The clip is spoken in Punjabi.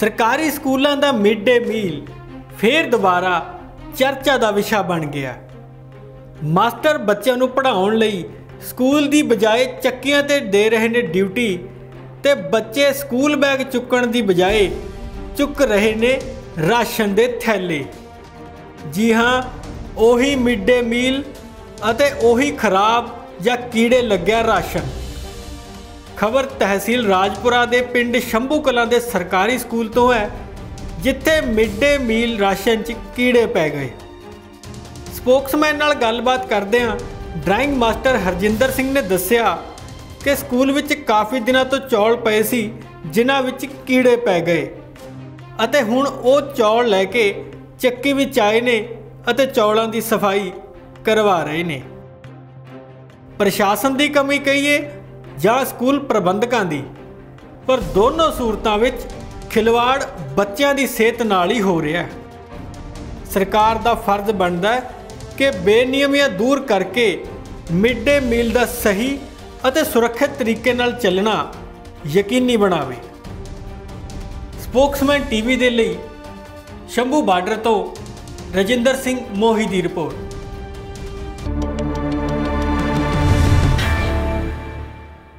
ਸਰਕਾਰੀ ਸਕੂਲਾਂ ਦਾ ਮਿਡ ਡੇ ਮੀਲ ਫੇਰ ਦੁਬਾਰਾ ਚਰਚਾ ਦਾ ਵਿਸ਼ਾ ਬਣ ਗਿਆ। ਮਾਸਟਰ ਬੱਚਿਆਂ ਨੂੰ ਪੜ੍ਹਾਉਣ ਲਈ ਸਕੂਲ ਦੀ ਬਜਾਏ ਚੱਕੀਆਂ ਤੇ ਦੇ ਰਹੇ ਨੇ ਡਿਊਟੀ ਤੇ ਬੱਚੇ ਸਕੂਲ ਬੈਗ ਚੁੱਕਣ ਦੀ ਬਜਾਏ ਚੁੱਕ ਰਹੇ ਨੇ ਰਾਸ਼ਨ ਦੇ ਥੈਲੇ। ਜੀ ਹਾਂ, ਉਹੀ ਮਿਡ ਡੇ ਮੀਲ ਅਤੇ ਉਹੀ ਖਰਾਬ ਜਾਂ ਕੀੜੇ ਲੱਗਿਆ ਰਾਸ਼ਨ। ਖਬਰ ਤਹਿਸੀਲ ਰਾਜਪੁਰਾ ਦੇ ਪਿੰਡ ਸ਼ੰਭੂ ਕਲਾਂ ਦੇ ਸਰਕਾਰੀ ਸਕੂਲ ਤੋਂ ਹੈ, ਜਿੱਥੇ ਮਿਡ ਡੇ ਮੀਲ ਰਾਸ਼ਨ 'ਚ ਕੀੜੇ ਪੈ ਗਏ। ਸਪੋਕਸਮੈਨ ਨਾਲ ਗੱਲਬਾਤ ਕਰਦਿਆਂ ਡਰਾਇੰਗ ਮਾਸਟਰ ਹਰਜਿੰਦਰ ਸਿੰਘ ਨੇ ਦੱਸਿਆ ਕਿ ਸਕੂਲ ਵਿੱਚ ਕਾਫੀ ਦਿਨਾਂ ਤੋਂ ਚੌਲ ਪਏ ਸੀ, ਜਿਨ੍ਹਾਂ ਵਿੱਚ ਕੀੜੇ ਪੈ ਗਏ। ਅਤੇ ਹੁਣ ਉਹ ਚੌਲ ਲੈ ਕੇ ਚੱਕੀ ਵਿੱਚ ਆਏ ਨੇ ਅਤੇ ਚੌਲਾਂ ਦੀ ਸਫ਼ਾਈ ਕਰਵਾ ਰਹੇ ਨੇ। ਪ੍ਰਸ਼ਾਸਨ ਦੀ ਕਮੀ ਕਹੀਏ ਜਾਂ ਸਕੂਲ ਪ੍ਰਬੰਧਕਾਂ ਦੀ, ਪਰ ਦੋਨੋਂ ਸੂਰਤਾਂ ਵਿੱਚ ਖਿਲਵਾੜ ਬੱਚਿਆਂ ਦੀ ਸਿਹਤ ਨਾਲ ਹੀ ਹੋ ਰਿਹਾ ਹੈ। ਸਰਕਾਰ ਦਾ ਫਰਜ਼ ਬਣਦਾ ਹੈ ਕਿ ਬੇਨਿਯਮੀਆਂ ਦੂਰ ਕਰਕੇ ਮਿਡ ਡੇ ਮੀਲ ਦਾ ਸਹੀ ਅਤੇ ਸੁਰੱਖਿਅਤ ਤਰੀਕੇ ਨਾਲ ਚੱਲਣਾ ਯਕੀਨੀ ਬਣਾਵੇ। ਸਪੋਕਸਮੈਨ ਟੀਵੀ ਦੇ ਲਈ ਸ਼ੰਭੂ ਬਾਰਡਰ ਤੋਂ ਰਜਿੰਦਰ ਸਿੰਘ ਮੋਹੀ ਦੀ ਰਿਪੋਰਟ।